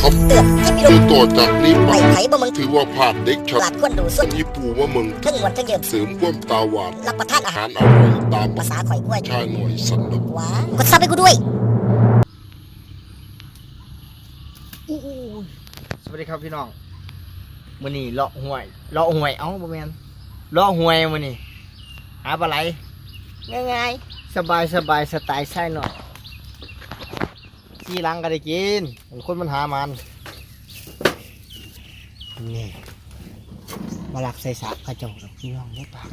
ครับเตือนคลิปวิดีคือโอต่อจากนี้ไปไม่ไผ่บ่มึงถือว่าภาพเด็กชัดหลาดควรดูสุดญี่ปุ่ว่ามึงทั้งมวลทั้งยืนเสริมความตาหวานรับประทานอาอาหารหารอร่อยตามภาษาข่อยกล้วยชายหน่อยสนุกว้ากดซับให้กูด้วยสวัสดีครับพี่น้องมื้อนี้เลาะห้วยเลาะห้วยเอ้าบ่แม่นเลาะห้วยมื้อนี้หาปลาไหลง่ายๆสบายสบายสไตล์ใช่หน่อย ที่หลังก็ได้กินมันคนมันหามันนี่มาหลักใส่สากกระจกดอกพี่น้องได้ปาก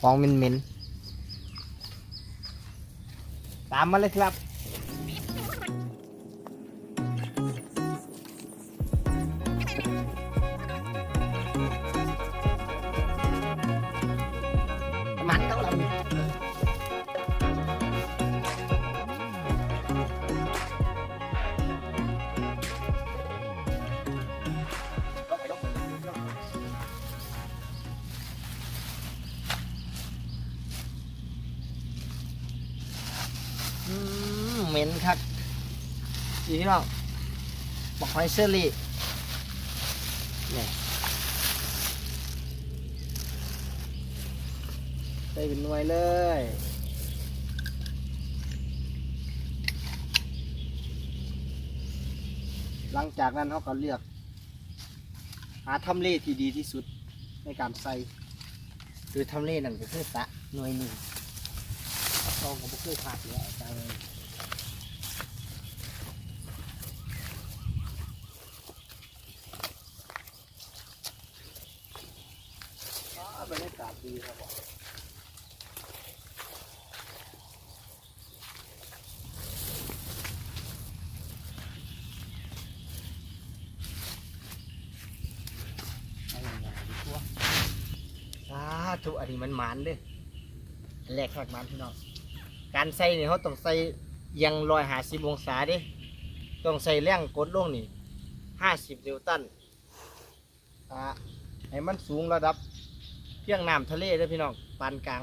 ฟองเหม็นๆตามมาเลยครับ มเหม็นคักดีพี่น้องบอกหอยเชอรี่นี่ใส่เป็นหน่วยเลยหลังจากนั้นเขาก็เลือก หาทำเลที่ดีที่สุดในการใส่คือทำเลนั่นก็คือสระหน่วยหนึ่งตองก็ไม่เคยขาดอยู่แล้วจ้าเลยอ๋อบรรยากาศ ดีครับผมเอาอย่างไรดีกว่าสาธุอันนี้มันหมานเด้ออันแรกครับหมานพี่น้อง การใส่เนี่ยเขาต้องใส่ยังรอยหาสิบองศาเด้ต้องใส่แรงกดลงนี่ห้าสิบนิวตันอ่าให้มันสูงระดับ เพียงน้ำทะเลเด้อพี่น้องปานกลาง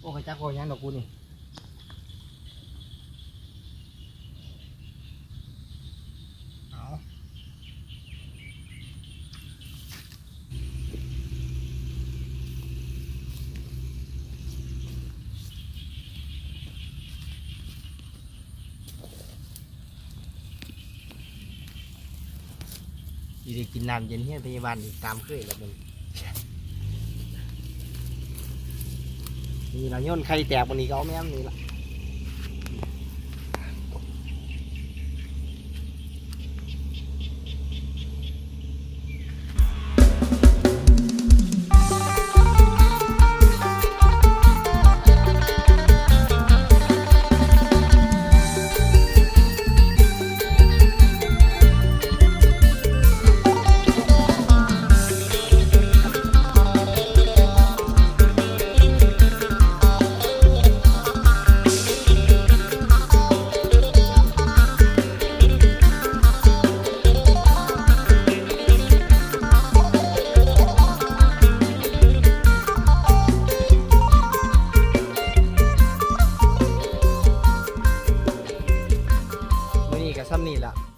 โอ้ขจักโอ้ยังดอกกูนี่เอาอยู่ได้กินน้ำเย็นเฮียนพยาบาลอีกตามเคยแล้วมึง นี่เราโย่นไข่แตกวันนี้ก็เอาแม่มนี่ละ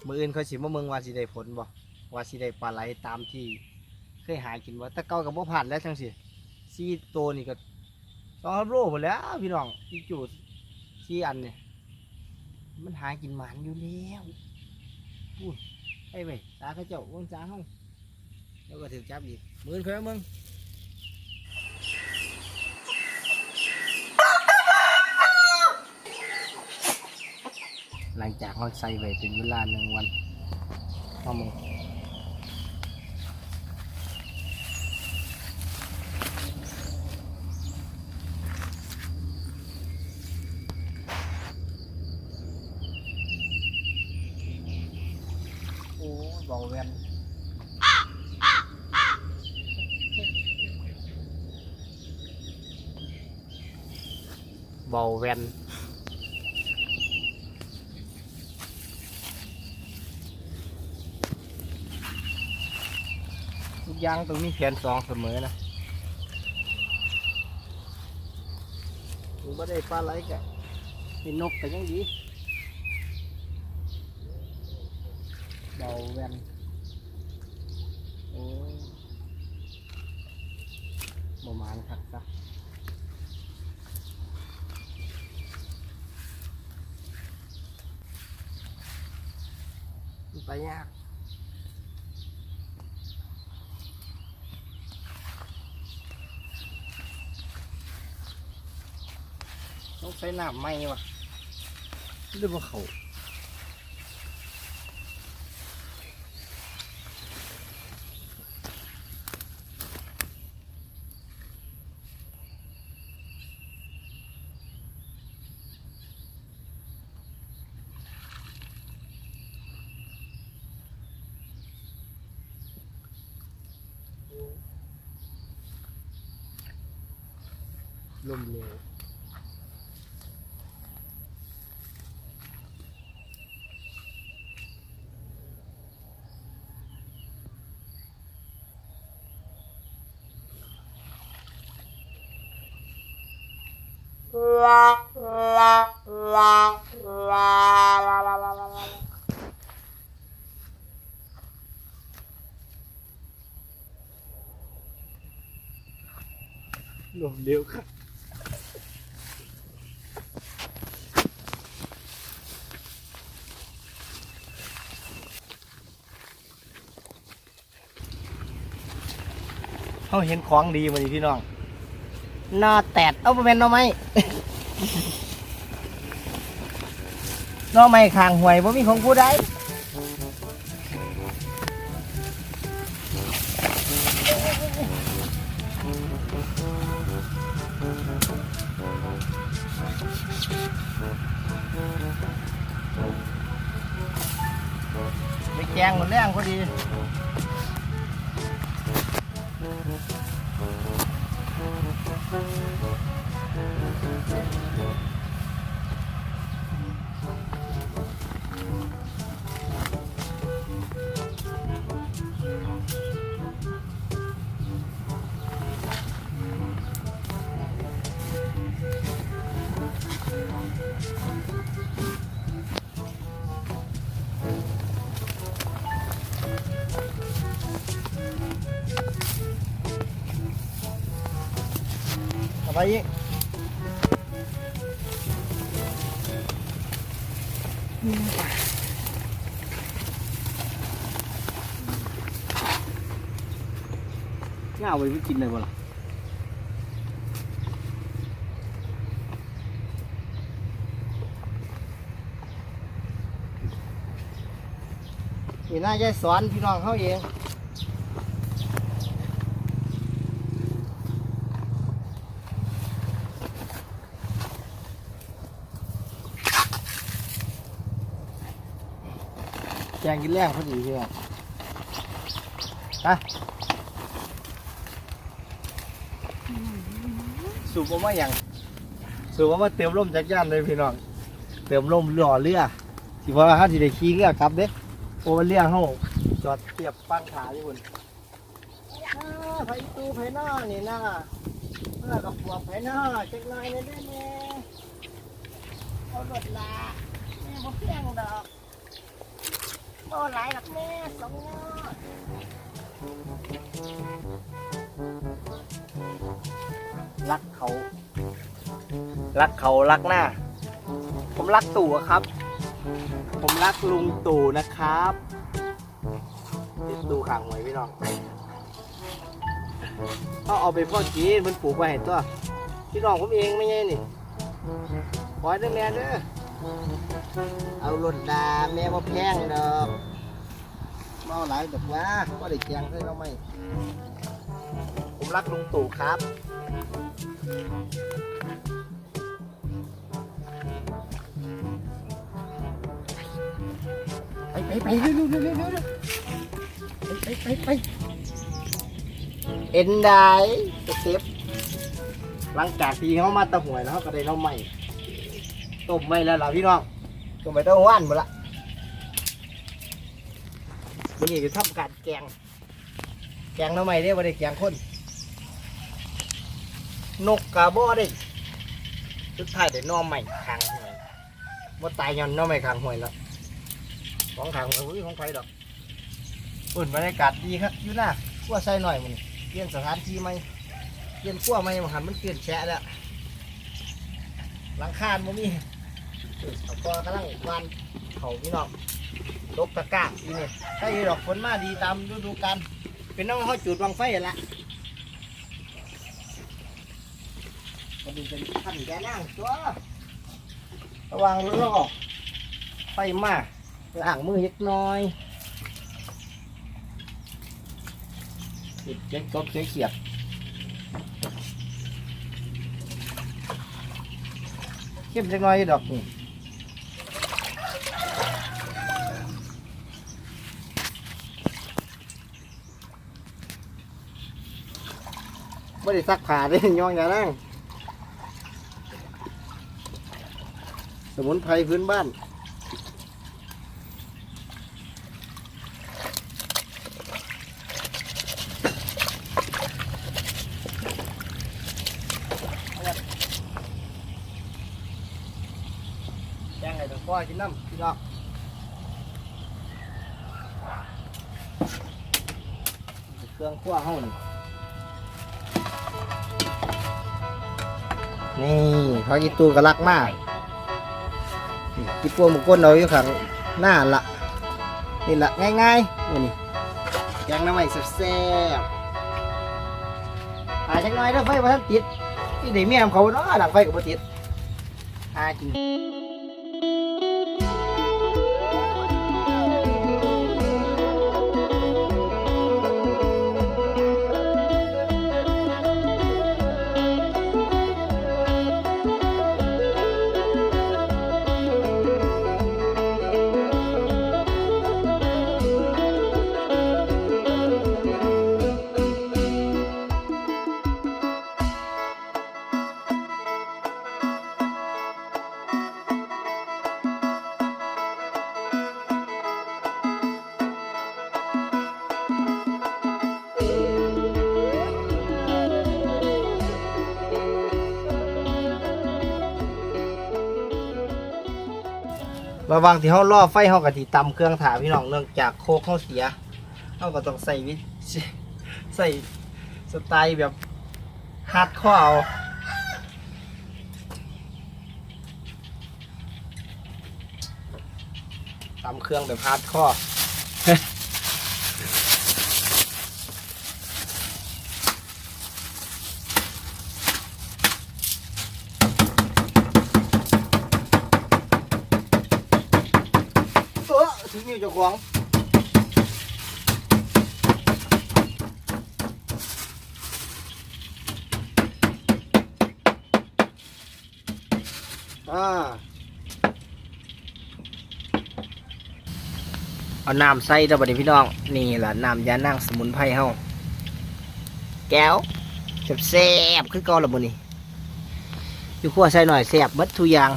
มืออื่นเขาสิมาเมืองว่าสิได้ผลบ่ว่าสิได้ปลาไหลตามที่เคยหากินบ่แต่เก่ากับบ่ผ่านแล้วจังสิซีโตวนี่ก็สองร้อยโลหมดแล้วพี่น้องที่จูดซีอันเนี่ยมันหากินหมานอยู่แล้วพูดไอ้เว้ยตาเขาเจ้าวงจ้าห้องแล้วก็ถือจับอีกมืออื่นเคยเอามึง หลังจากเขาใส่ไว้เป็นเวลาหนึ่งวันพ่อมึงโอ้เบาแวนเบาแวน ทุกอ ยางต้องมีแผนสองเสมอนะถึงไม่ได้ปลาไหลกะเป็นนกแต่ยังดีเบาแวนโอ้ยประมาณคักซะไปยาก ต้องใช้น้ำไหมวะหรือว่าเขา ลมเร็ว ลมเร็วครับเขาเห็นของดีมาดิพี่น้อง นอแตดเอาไปเป็นนอไม้นอไม้คางหวยบ่มีของผู้ใด เอาไปอีกง่า เอาไปไม่กินเลยบ่ล่ะนี่น่าจะสอนพี่น้องเขาเองแกงกินแรงพอดีพี่น้องไปสูบออกมาอย่างสูบออกมาเติมลมจากย่านเลยพี่น้องเติมลมหล่อเรือสิเพราะว่าเขาสิได้ขี่เรือกลับเด้ โอ้เรือเขาจอดเทียบปังขาอยู่บนไผตูไผหน้านี่หน้าเมื่อกับพวกไผหน้าเช็คหน่อยเลยได้แม่เอารถลาแม่บ่เพียงดอกโอ้หลายหลักแม่สองยอดรักเขา รักเขารักหน้า ผมรักตู่ครับ ผมรักลุงตู่นะครับติดตู่ขังไว้พี่น้องเอาเอาไปพ่อจีนมันปลูกไว้ให้ตัวพี่น้องผมเองไม่ใช่นี่ขอให้เด้อแม่เด้อเอารถดาแม่ว่าแพงดอกเมาหลายดอกว่าก็ได้แจงให้เราไหมผมรักลุงตู่ครับ ไปไปเร็วเร็วเร็วเร็วเร็วไปไปไปไปเอ็นได้เซฟหลังจากที่เขามาตะหวยแล้วเขาก็ได้เราใหม่ต้มไม่แล้วล่ะพี่น้องก็ไม่ต้องว่านหมดละวันนี้จะทำการแกง แกงทำไมเนี่ยวันนี้แกงคนนกกาบอได้สุดท้ายได้หน้อใหม่ขางหวยว่าตายย้อนน้อใหม่ขางหวยแล้ว ของขางหวยของใครดอกอุ่นบรรยากาศดีครับอยู่หน้าขั้วใส่หน่อยมันเปลี่ยนสถานที่ใหมเปลี่ยนขั้วใหม่มาหันมันเปลี่ยนแฉะแล้วหลังคาบ่มีเอาก็กำลังวานเขาพี่น้องลกตะกร้าอีนี่ใช่ดอกฝนมาดีตามฤดูกาลเป็นน้องเขาจุดวางไฟนั่นละมันดูเป็นขั้นแกนั่งตัวระวังรถออกไฟมาก ล้างมือเล็กน้อยติดเช็คกบเช็เขียดเข้มเล็กน้อยดอกนี่ไม่ได้ซักผ้าเลยย่องอย่างนั่งสมุนไพรพื้นบ้าน แจ้งไอ้ตะก้อยกินน้ำพี่น้องเครื่องคั่วเฮานี่นี่เขาอีตูกระลักมากนี่กิปัวหมุก้นเราอยู่ข้างหน้าละนี่ละง่ายๆนี่นี่แกงน้ำใหม่แซ่บๆหาจังน้อยเด้อไฟมาทันติดที่ไหนเมียมเขาเนาะดังไฟกับบติดหากิน ระหวังที่เขาล่อไฟเขากะที่ตำเครื่องถาพี่น้องเนื่องจากโคกเขาเสียเขาก็ต้องใส่วิใส่สไตล์แบบฮาร์ดคอร์เอาตำเครื่องแบบฮาร์ดคอร์ เออถึงนิ้ว เจ้าของอ่าเอาน้ำใส่ตัวบัดนี้พี่น้อง นี่แหละน้ำยานั่งสมุนไพรเฮาแก้วแซ่บๆคือเก่าละมื้อนี้อยู่ขั้วใส่หน่อยแซ่บเบิดทุกอย่าง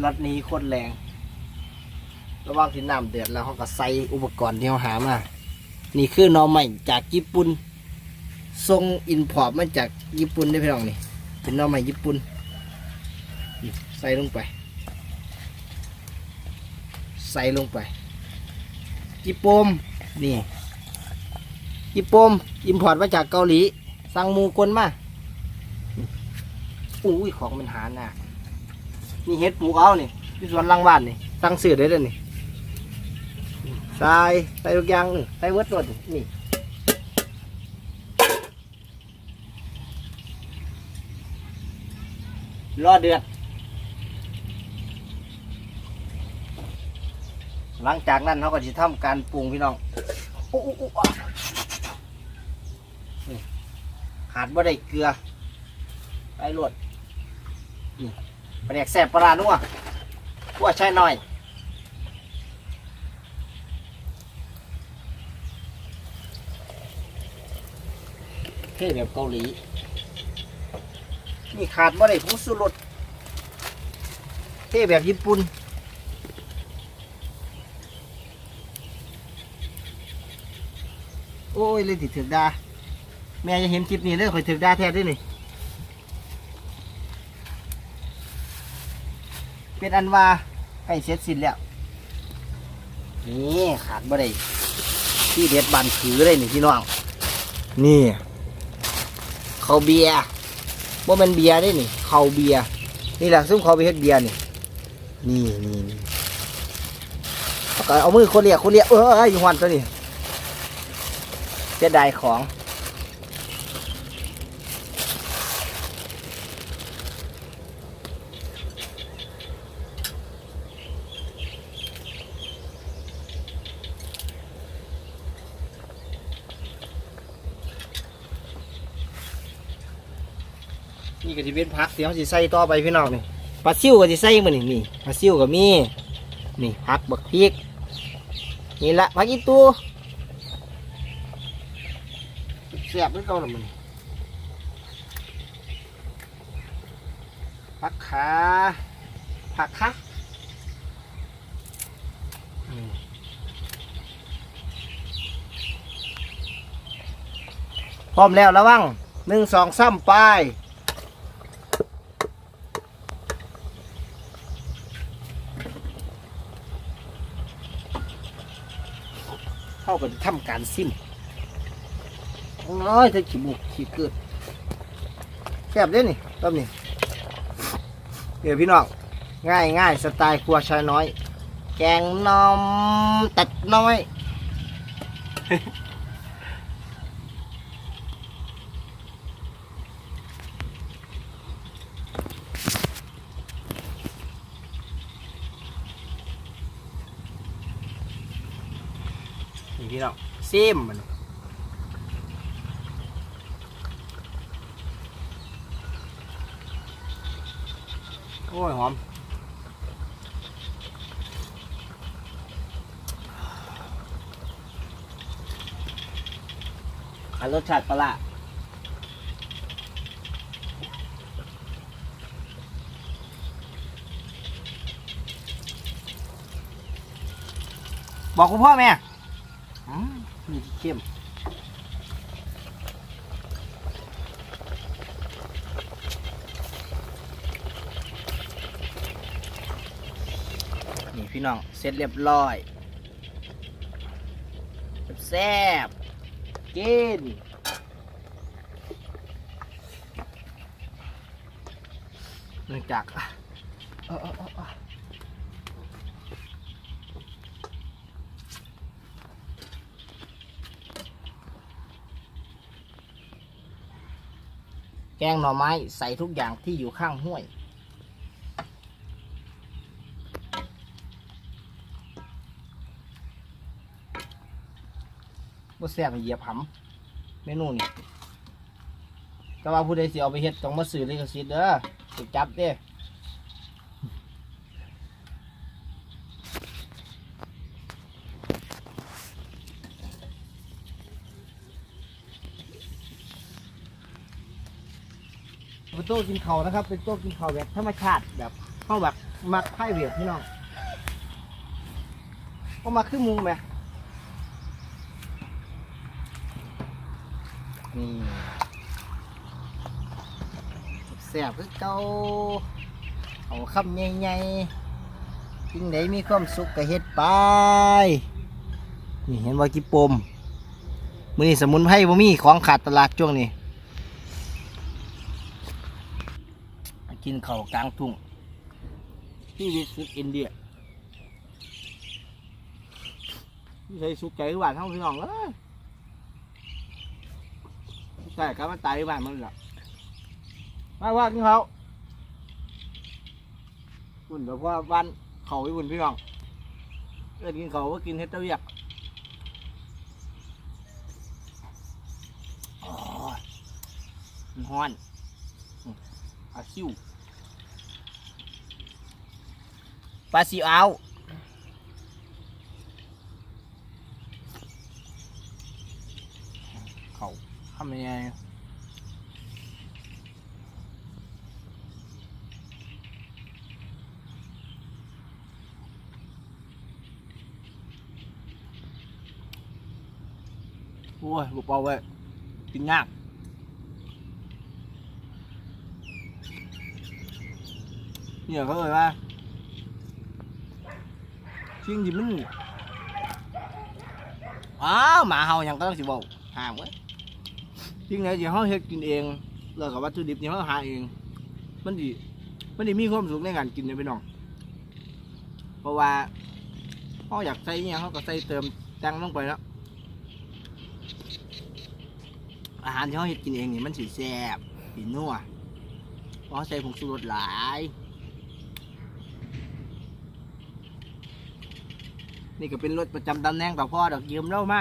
รถนี้โคตรแรง ระหว่างที่น้ำเดือดแล้วเขาก็ใส่อุปกรณ์ที่เขาหามา นี่คือหนอใหม่จากญี่ปุ่นทรงอินพอร์ตมาจากญี่ปุ่นได้พี่น้องนี่ เป็นหนอใหม่ญี่ปุ่น ใส่ลงไป ใส่ลงไปญี่ปุ่มนี่ญี่ปุ่มอินพอร์ตมาจากเกาหลี สั่งมูกลมาอุ้ยของมันหาหนัก นี่เฮ็ดปลูกเอานี่ที่สวนหลังบ้านนี่ตั้งซื้อได้เลยนี่ใส่ใส่ทุกอย่างนี่ใส่เวิร์ดรถนี่รอเดือด หลังจากนั้นเขาก็จะทำการปรุงพี่น้องอู้อู้อู้อะนี่ขาดบ่ได้เกลือไปรวด ปลาแดกแสบปลาร้านัวขั่วใช่หน่อยเท่แบบเกาหลีนี่ขาดบ่ได้ผงสุรสเท่แบบญี่ปุ่นโอ้ยเลยติดถึกดา แม่จะเห็นคลิปนี้เลยคอยถึกดาแท้ด้วยนี่ เป็นอันว่าใกล้เสร็จสิ้นแล้วนี่ขาดบ่ได้ที่เด็ดบันถือเลยนี่พี่น้อง นี่เขาเบียร์ว่ามันเบียร์ได้นี่เขาเบียร์นี่แหละซึ่งเขาไปเฮ็ดเบียร์นี่นี่นี่นี่เอาก็เอามือคนเรียกคนเรียกเออเอออยู่หวันตัวนี้เสียดายของ นี่ก็จะเป็นพักเสียงสิใส่ต่อไปพี่น้องนี่ปลาซิวก็สิใส่มานี่นี่ปลาซิวก็มีนี่พักบักพริกนี่ละพักอีตูเสียบด้วยเก่าละมันพักขาผักคะพร้อมแล้วระวังหนึ่งสองสามไป เข้าไปทำการซิมน้อยถ้าขี้บุกขี้เกิดแคบเด้นี่ต้มนี่เดี๋ยวพี่น้องง่ายง่ายสไตล์ครัวชายน้อย แกงนมตัดน้อย นี่พี่น้อง ซิมมันโอ้ยหอมขารสชาติปลาร้าบอกคุณพ่อแม่ เข้มนี่พี่น้องเสร็จเรียบร้อยแซ่บกินเนื่องจากอะเออเออเออเออ แกงหน่อไม้ใส่ทุกอย่างที่อยู่ข้างห้วย บ่แซ่บให้เหยียบหำเมนูนี่แต่ว่าผู้ใดสิเอาไปเฮ็ดต้องมาซื้อลิขสิทธิ์เด้อถูกจับเด้เป็นโต๊ะ กินเขานะครับ เป็นโต๊ะกินเขาแบบธรรมชาติแบบเข้าแบบมักไพ่เวียดพี่น้องก็มาขึ้นมุงไหมนี่แซ่บคือเก่าเอาคำใหญ่ๆกินไหนมีความสุขก็เฮ็ดไป นี่เห็นว่ากี่ปมมือนี่สมุนไพรบ่มีของขาดตลาดช่วงนี้ กินเขากลางทุ่งที่วิสุดอินเดียที่ใส่สุกใจหวานเท่าพี่น้องเลยใช่ครับมันตายที่บ้านมันหละมาว่ากินเขาคุณแบบว่าบ้านเขาไอ้คุณพี่น้องเอินกินเขาว่ากินเฮ็ดเต้าเวียกโอ้ยมันฮ้อนอืมอาคิว ปลาซิวเอาเขาทำยังไงโอ้ยบุปเอาไว้ยกินยากเนี่ยเขาเลยว่า ชิงที่มันอ้าวหมาเฮายังก็ต้องสิบอกห้ามไว้จริงไงที่เขาเฮ็ดกินเองแล้วกับวัตถุดิบที่เขาหาเอง มันดีมันดีมีความสุขในการกินเลยพี่น้องเพราะว่าเขาอยากใส่อิหยังเขาก็ใส่เติมแต่งลงไปแล้วอาหารที่เขาเฮ็ดกินเองนี่มันสีแซ่บสีนัวเพราะเขาใส่ผงชูรสหลาย นี่ก็เป็นรถประจำตำแหน่งต่อพ่อดอกยืมเล่ามา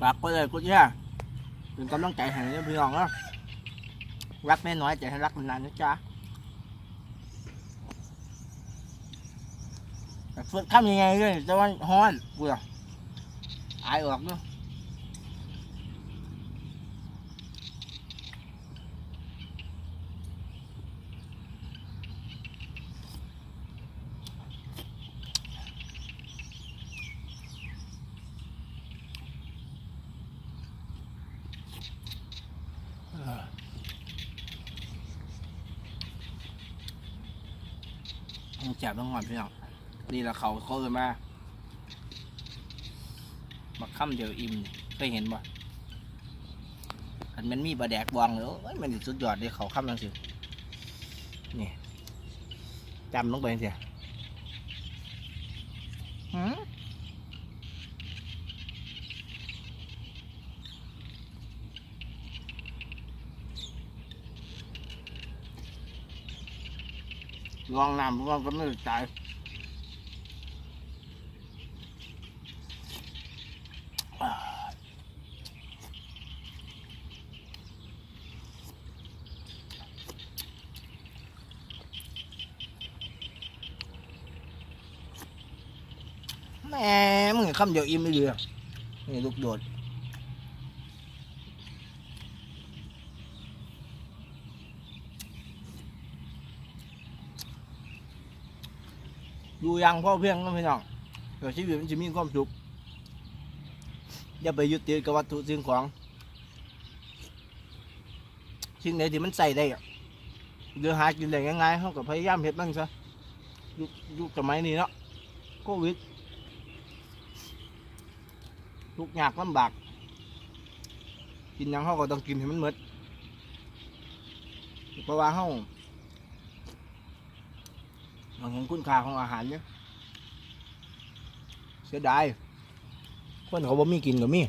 ฝากไปเลยกูเนี่ยเป็นกำลังใจให้นะพี่น้องเนะรักแม่น้อยใจให้รักมันนานนะจ๊ะแต่ฝึกทำยังไงเลยจะวันฮ้อนกูอะอายออกเนาะ ต้องหองงอนพี่น้องนี่ละเขาเขาเลยมามาค่ำเดียวอิ่มเคยเห็นบ่อันมันมีบะแดกบองเลยโอ้ยมันสิสุดยอดเลยเขาค่ำจังสินี่จำลงไปเสียหืม ลองน้ำลองก็ไม่ตายแหม่มึงคำเดียวอิ่มไม่เรือนี่ลูกโดด ดูอยังพ่อเพียงก็ไม่น้องเดี๋ยวชีวิตมันจะมีความสุขอย่าไปยึดติดกับวัตถุสิ่งของ สิ่งไหนที่มันใส่ได้เดี๋ยวหากินได้ง่ายๆเขาก็พยายามเฮ็ดมันซะยุคยุคสมัยนี้เนาะโควิดทุกยากลำบากกินยังเขาก็ต้องกินให้มันหมดเพราะว่าเขา เราเห็นคุณค่าของอาหารเนี่ยเสียดายคนเขาบ่มีกินก็มี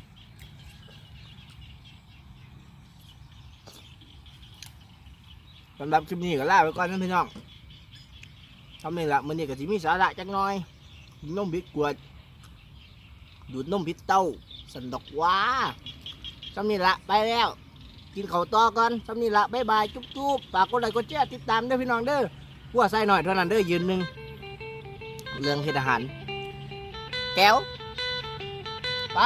สำหรับคลิปนี้ก็ลาไปก่อนนะพี่น้องทำนี่ละมันนี้ก็สิมีสาระจักน่อยนมบิดกวดดูดนมบิดเต้าสันดอกว้าทำนี่ละไปแล้ว กินเขาต่อก่อนทำนี่ละบ๊ายบาย จุ๊บๆฝากกดไลค์กดแชร์ติดตามด้วยพี่น้องเด้อ หัวไส้หน่อยเท่านั้นเด้อยืนหนึ่งเรื่องเฮ็ดอาหาร แก้ว ไป